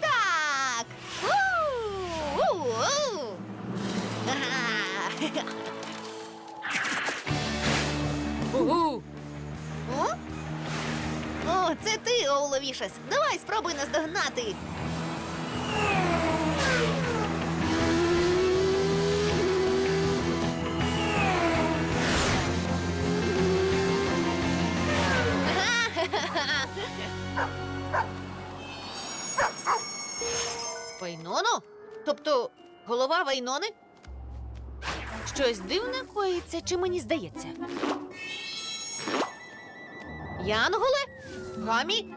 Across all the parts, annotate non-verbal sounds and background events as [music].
Так! У! Угу. [laughs] О, це ти, Оуловішес. Давай спробуй наздогнати. Голова Вайнони? Щось дивне коїться, чи мені здається? Янголе? Гамі?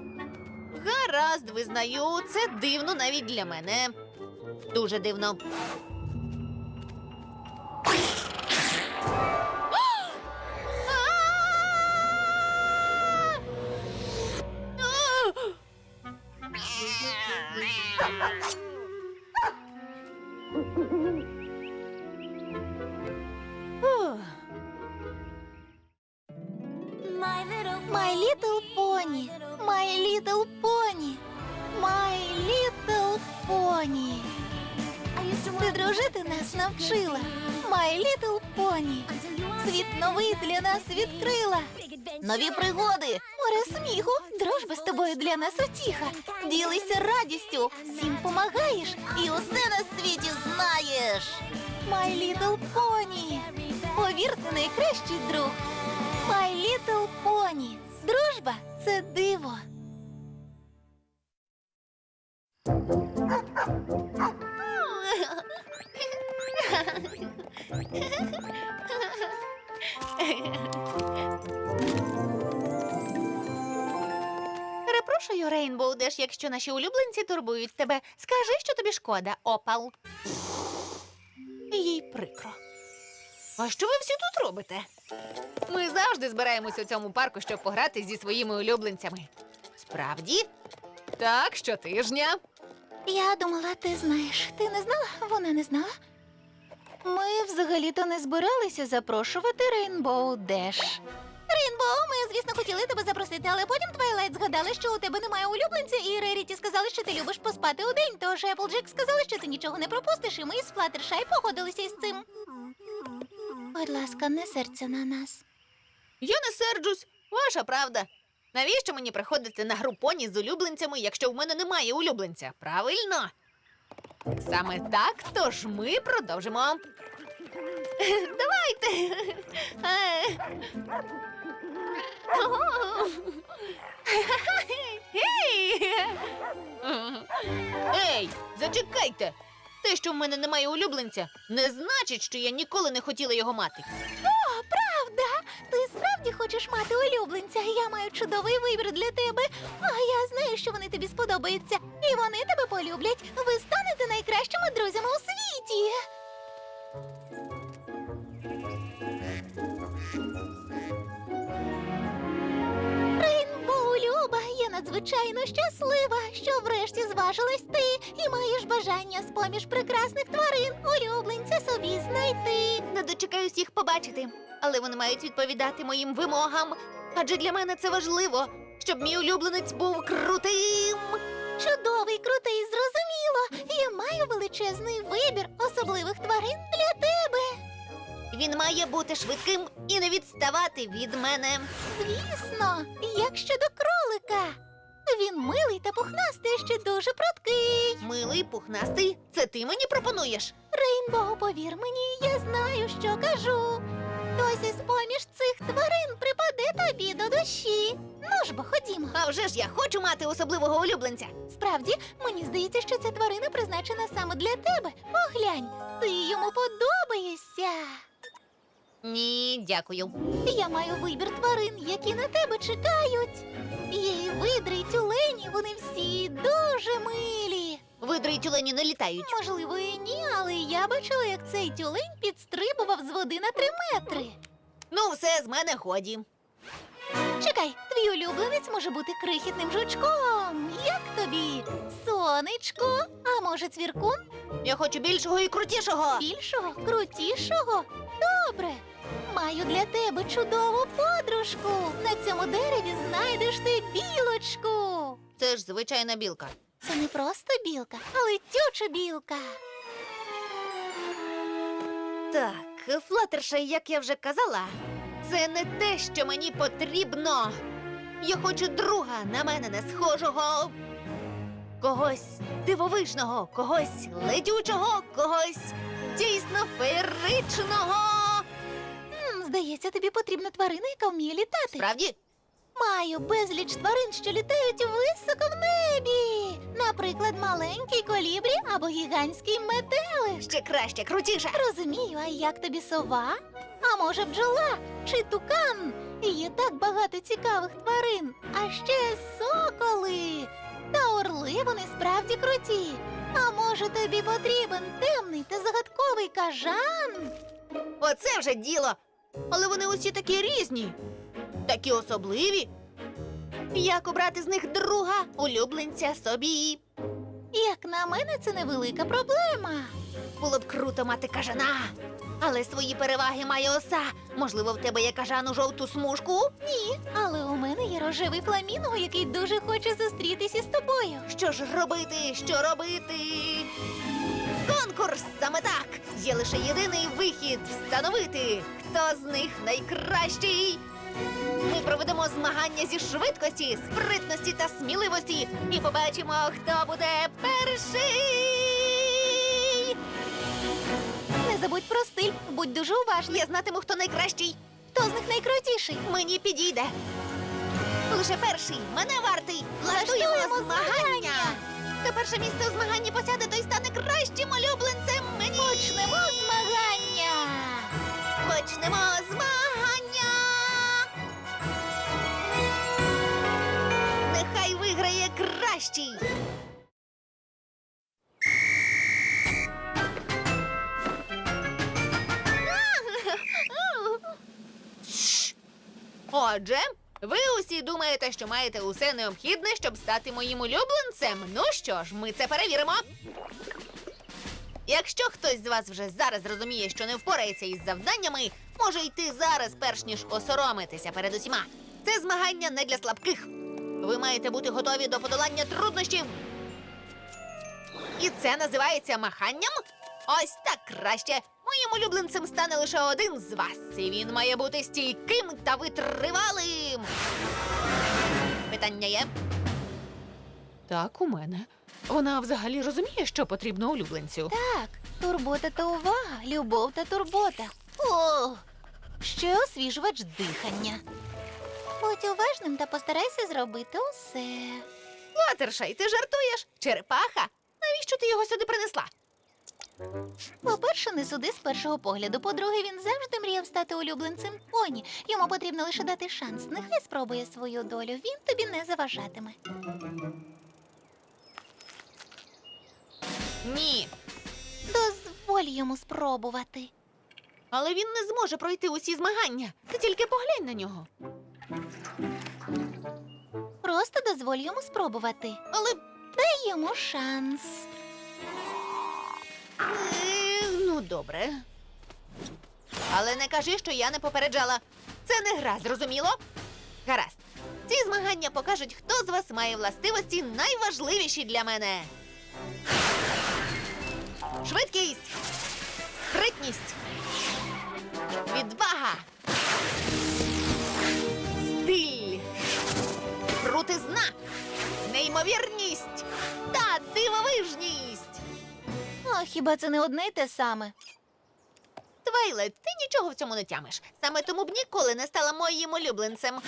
Гаразд, визнаю, це дивно навіть для мене. Дуже дивно. Pony. Ти дружити нас навчила, My Little Pony. Світ новий для нас відкрила. Нові пригоди, море сміху, дружба з тобою для нас утіха. Ділися радістю, всім помагаєш і усе на світі знаєш. My Little Pony. Повірте, найкращий друг. My Little Pony. Дружба це диво. Перепрошую, Рейнбоу Деш, якщо наші улюбленці турбують тебе. Скажи, що тобі шкода, опал. Їй прикро. А що ви всі тут робите? Ми завжди збираємось у цьому парку, щоб пограти зі своїми улюбленцями. Справді? Так, щотижня. Я думала, ти знаєш. Ти не знала? Вона не знала. Ми взагалі-то не збиралися запрошувати Рейнбоу Деш. Рейнбоу, ми, звісно, хотіли тебе запросити, але потім Твайлайт згадали, що у тебе немає улюбленця, і Реріті сказали, що ти любиш поспати у день. Тож Еплджек сказали, що ти нічого не пропустиш, і ми з Флаттершай погодилися із цим. Будь ласка, не серця на нас. Я не серджусь, ваша правда. Навіщо мені приходити на групоні з улюбленцями, якщо в мене немає улюбленця? Правильно? Саме так, тож ми продовжимо. [laughs] Давайте. [laughs] Ей, зачекайте! Те, що в мене немає улюбленця, не значить, що я ніколи не хотіла його мати. О, правда? Ти справді хочеш мати улюбленця? Я маю чудовий вибір для тебе. А я знаю, що вони тобі сподобаються. І вони тебе полюблять. Ви станете найкращими друзями у світі. Рейнбоу Люба, я надзвичайно щаслива, що врешті зважилась ти і маєш бажання з поміж прекрасних тварин улюбленця собі знайти. Не дочекаюсь їх побачити, але вони мають відповідати моїм вимогам. Адже для мене це важливо, щоб мій улюбленець був крутим. Чудовий, крутий, зрозуміло. Я маю величезний вибір особливих тварин для тебе. Він має бути швидким і не відставати від мене. Звісно, як щодо кролика. Він милий та пухнастий, ще дуже пруткий. Милий, пухнастий, це ти мені пропонуєш? Рейнбоу, повір мені, я знаю, що кажу. Хтось із поміж цих тварин припаде тобі до душі. Ну ж бо ходімо. А вже ж я хочу мати особливого улюбленця. Справді, мені здається, що ця тварина призначена саме для тебе. Поглянь, ти йому подобаєшся. Ні, дякую. Я маю вибір тварин, які на тебе чекають. Є і видри, і тюлені, вони всі дуже милі. Видри тюлені не літають. Можливо, і ні, але я бачила, як цей тюлень підстрибував з води на три метри. Ну, все з мене ході. Чекай, твій улюбленець може бути крихітним жучком. Як тобі? Сонечко? А може, цвіркун? Я хочу більшого і крутішого. Більшого, крутішого? Добре. Маю для тебе чудову подружку. На цьому дереві знайдеш ти білочку. Це ж звичайна білка. Це не просто білка, а летюча білка. Так, Флаттершай, як я вже казала, це не те, що мені потрібно. Я хочу друга на мене не схожого. Когось дивовижного, когось летючого, когось дійсно феєричного. М, здається, тобі потрібна тварина, яка вміє літати. Справді? Маю безліч тварин, що літають високо в небі. Наприклад, маленький колібрі або гігантський метелик. Ще краще, крутіше. Розумію, а як тобі сова? А може бджола чи тукан? Є так багато цікавих тварин. А ще соколи. Та орли вони справді круті. А може тобі потрібен темний та загадковий кажан? Оце вже діло. Але вони усі такі різні, такі особливі. Як обрати з них друга, улюбленця собі? Як на мене, це невелика проблема. Було б круто мати кажана. Але свої переваги має оса. Можливо, в тебе є кажану жовту смужку? Ні, але у мене є рожевий фламінго, який дуже хоче зустрітися з тобою. Що ж робити? Що робити? Конкурс саме так. Є лише єдиний вихід встановити, хто з них найкращий. Ми проведемо змагання зі швидкості, спритності та сміливості і побачимо, хто буде перший. Не забудь про стиль, будь дуже уважний. Я знатиму, хто найкращий. Хто з них найкрутіший? Мені підійде. Лише перший мене вартий. Влаштуємо змагання. Хто перше місце у змаганні посяде, той стане кращим улюбленцем мені. Почнемо змагання. Почнемо Отже, ви усі думаєте, що маєте усе необхідне, щоб стати моїм улюбленцем. Ну що ж, ми це перевіримо. Якщо хтось з вас вже зараз розуміє, що не впорається із завданнями, може йти зараз, перш ніж осоромитися перед усіма. Це змагання не для слабких. Ви маєте бути готові до подолання труднощів. І це називається маханням? Ось так краще. Моїм улюбленцем стане лише один з вас. І він має бути стійким та витривалим. Питання є? Так, у мене. Вона взагалі розуміє, що потрібно улюбленцю. Так, турбота та увага, любов та турбота. О, ще освіжувач дихання. Будь уважним та постарайся зробити усе. Латершай, ти жартуєш? Черепаха? Навіщо ти його сюди принесла? По-перше, не суди з першого погляду. По-друге, він завжди мріяв стати улюбленцем поні. Йому потрібно лише дати шанс. Нехай спробує свою долю. Він тобі не заважатиме. Ні. Дозволь йому спробувати. Але він не зможе пройти усі змагання. Ти тільки поглянь на нього. Просто дозволь йому спробувати. Але Дай йому шанс. Е, ну добре. Але не кажи, що я не попереджала. Це не гра, зрозуміло? Гаразд. Ці змагання покажуть, хто з вас має властивості найважливіші для мене. Швидкість, спритність, відвага, стиль, крутизна, неймовірність Хіба це не одне й те саме? Твайлет, ти нічого в цьому не тямиш. Саме тому б ніколи не стала моїм улюбленцем.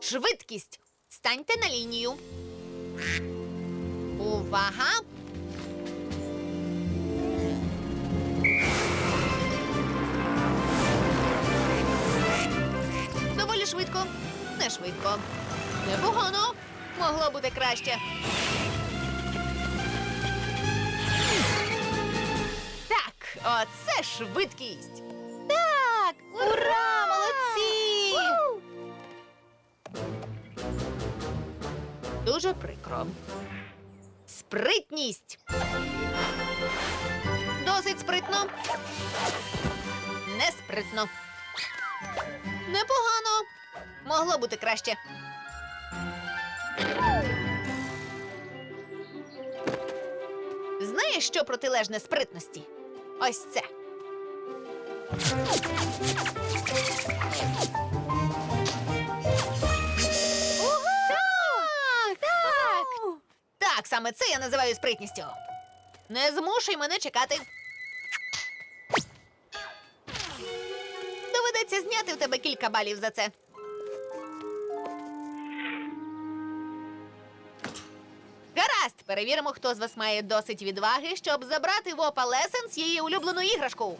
Швидкість. Станьте на лінію. Увага! Доволі швидко. Не швидко. Непогано. Могло бути краще. Оце швидкість. Так, ура, молодці! Дуже прикро. Спритність. Досить спритно. Неспритно. Непогано. Могло бути краще. Знаєш, що протилежне спритності? Ось це. Так, так. Так, саме це я називаю спритністю. Не змушуй мене чекати. Доведеться зняти в тебе кілька балів за це. Перевіримо, хто з вас має досить відваги, щоб забрати в Опа Лесенс її улюблену іграшку.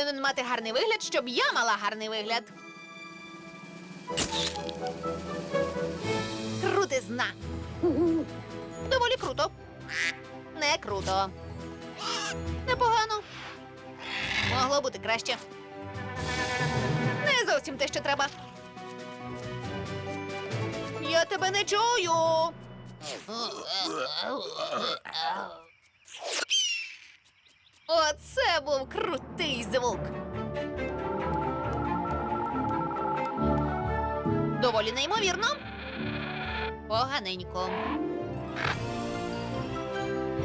Повинен мати гарний вигляд, щоб я мала гарний вигляд. Крутизна. Доволі круто. Не круто. Непогано. Могло бути краще. Не зовсім те, що треба. Я тебе не чую. Оце був крутий звук. Доволі неймовірно. Поганенько.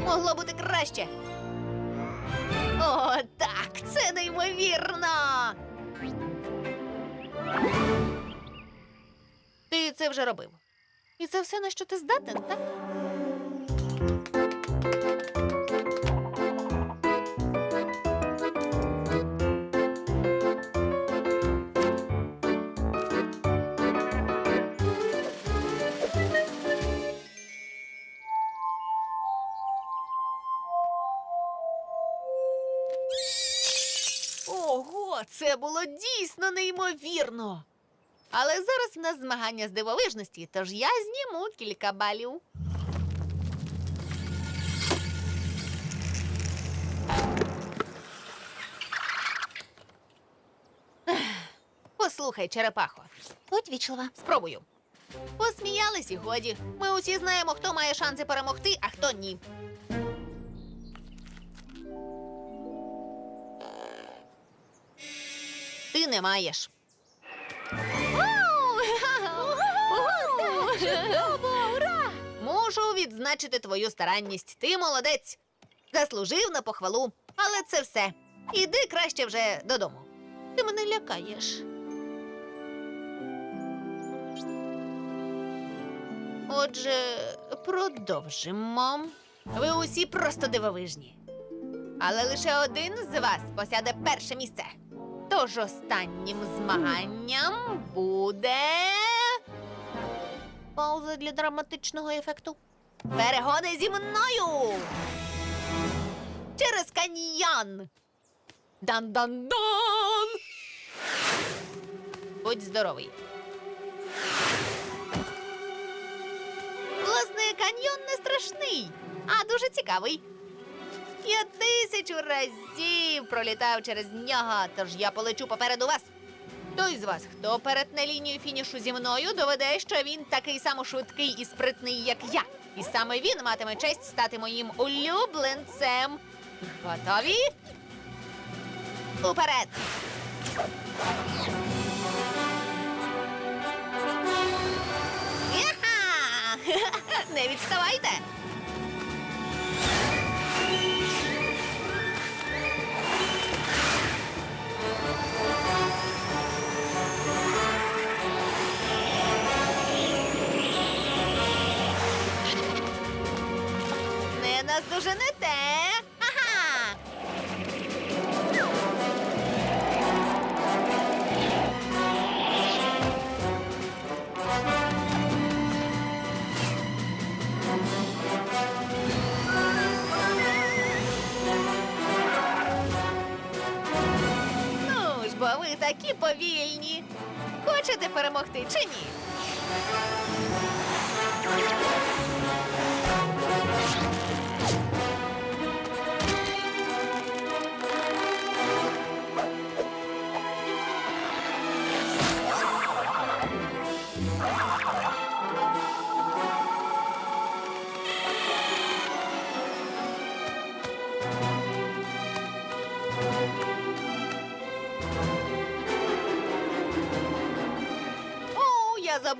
Могло бути краще. О, так, це неймовірно. Ти це вже робив. І це все, на що ти здатен, так? Це було дійсно неймовірно. Але зараз в нас змагання з дивовижності, тож я зніму кілька балів. Послухай, черепахо, Будь вічлива. спробую. Посміялись і годі. Ми усі знаємо, хто має шанси перемогти, а хто ні. Ти не маєш. Мушу відзначити твою старанність. Ти молодець. Заслужив на похвалу. Але це все. Іди краще вже додому. Ти мене лякаєш. Отже, продовжимо. Ви усі просто дивовижні. Але лише один з вас посяде перше місце. Тож останнім змаганням буде. Пауза для драматичного ефекту. Перегони зі мною. Через каньйон. Дан-дан-дан. Будь здоровий. Власне, каньйон не страшний, а дуже цікавий. Я тисячу разів пролітав через нього, тож я полечу попереду вас. Той з вас, хто перетне лінію фінішу зі мною, доведе, що він такий само швидкий і спритний, як я. І саме він матиме честь стати моїм улюбленцем. Готові? Уперед! [laughs] Не відставайте! Не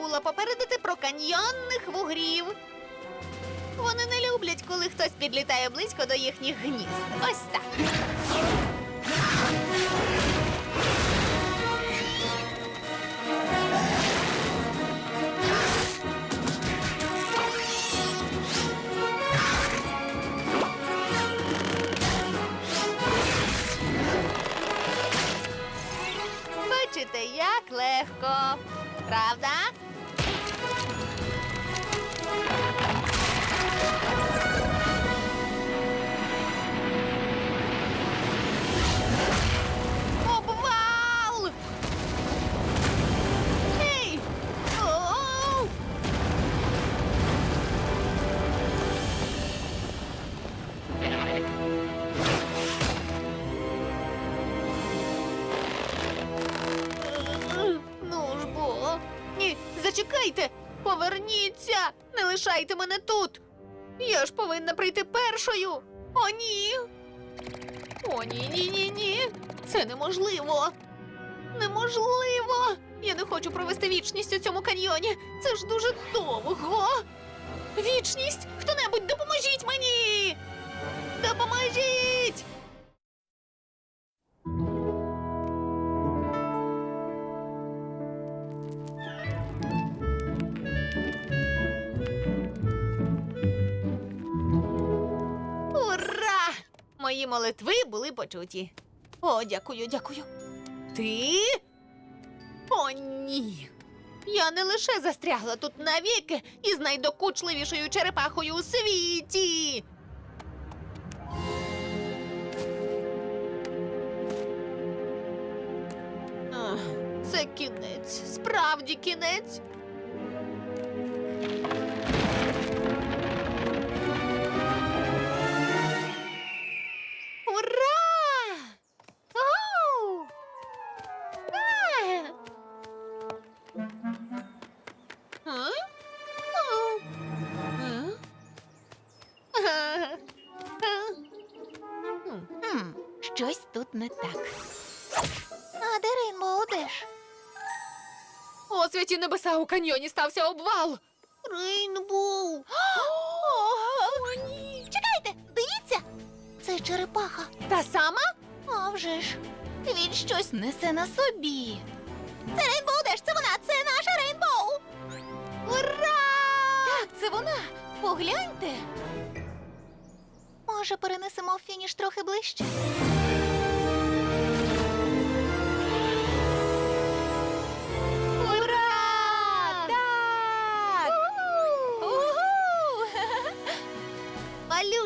забула попередити про каньйонних вугрів. Вони не люблять, коли хтось підлітає близько до їхніх гнізд. Ось так. Зачекайте! Поверніться! Не лишайте мене тут! Я ж повинна прийти першою! О, ні! О, ні, ні, ні, ні! Це неможливо! Неможливо! Я не хочу провести вічність у цьому каньйоні! Це ж дуже довго! Вічність! Хто-небудь допоможіть мені! Допоможіть! Мої молитви були почуті. О, дякую, дякую. Ти? О, ні. Я не лише застрягла тут навіки із найдокучливішою черепахою у світі. Це кінець, справді кінець. Щось тут не так. А де Рейнбоу де ж? О, святі небеса, у каньйоні стався обвал. Рейнбоу! [gasps] О, ні. Чекайте, дивіться! Це черепаха. Та сама? А вже ж. Він щось несе на собі. Це Рейнбоу Деш, це вона, це наша Рейнбоу. Ура! Так, це вона. Погляньте. Може, перенесемо фініш трохи ближче?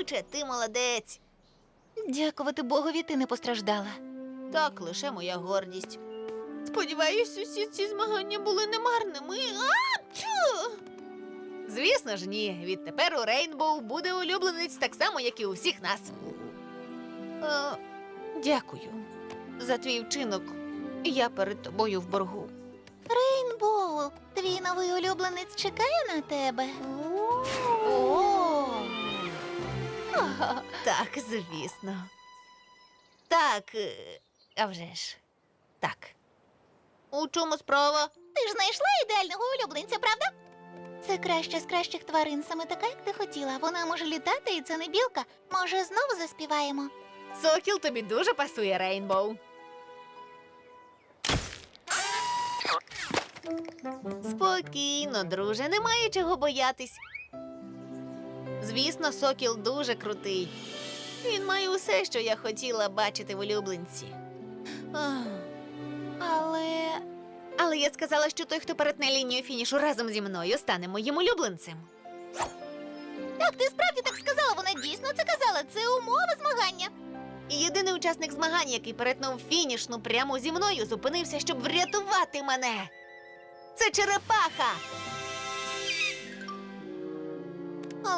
Малюче, ти молодець. Дякувати Богові, ти не постраждала. Так, лише моя гордість. Сподіваюсь, усі ці змагання були немарними. Звісно ж, ні. Відтепер у Рейнбоу буде улюбленець так само, як і у всіх нас. Е, дякую за твій вчинок. Я перед тобою в боргу. Рейнбоу, твій новий улюбленець чекає на тебе. О! [laughs] Так, звісно. Так, е, а вже ж. Так. У чому справа? Ти ж знайшла ідеального улюбленця, правда? Це краща з кращих тварин, саме така, як ти хотіла. Вона може літати, і це не білка. Може, знову заспіваємо? Сокіл тобі дуже пасує, Рейнбоу. Спокійно, друже, немає чого боятись. Звісно, сокіл дуже крутий. Він має усе, що я хотіла бачити в улюбленці. Але Але я сказала, що той, хто перетне лінію фінішу разом зі мною, стане моїм улюбленцем. так, ти справді так сказала. Вона дійсно це казала. Це умова змагання. Єдиний учасник змагань, який перетнув фінішну прямо зі мною, зупинився, щоб врятувати мене. Це черепаха.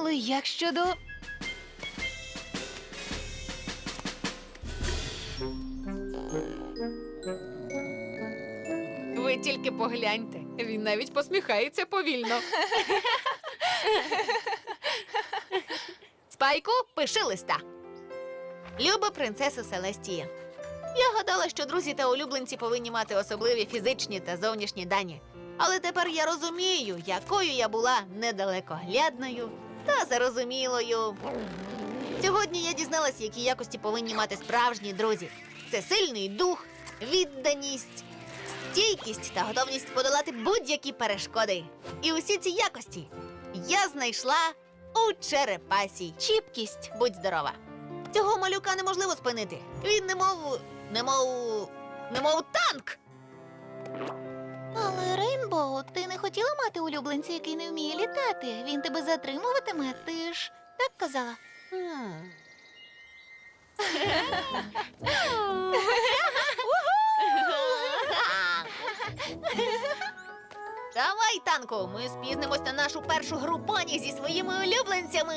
Але як щодо. Ви тільки погляньте. Він навіть посміхається повільно. Спайку, пиши листа. Люба принцеса Селестія. Я гадала, що друзі та улюбленці повинні мати особливі фізичні та зовнішні дані. Але тепер я розумію, якою я була недалекоглядною та зарозумілою. Сьогодні я дізналась, які якості повинні мати справжні друзі: це сильний дух, відданість, стійкість та готовність подолати будь-які перешкоди. І усі ці якості я знайшла у черепасі. Чіпкість. Будь здорова. Цього малюка неможливо спинити. Він немов. немов. немов танк. Рейнбоу, ти не хотіла мати улюбленця, який не вміє літати. Він тебе затримуватиме, ти ж так казала. Давай, танку, ми спізнимось на нашу першу гру поні зі своїми улюбленцями.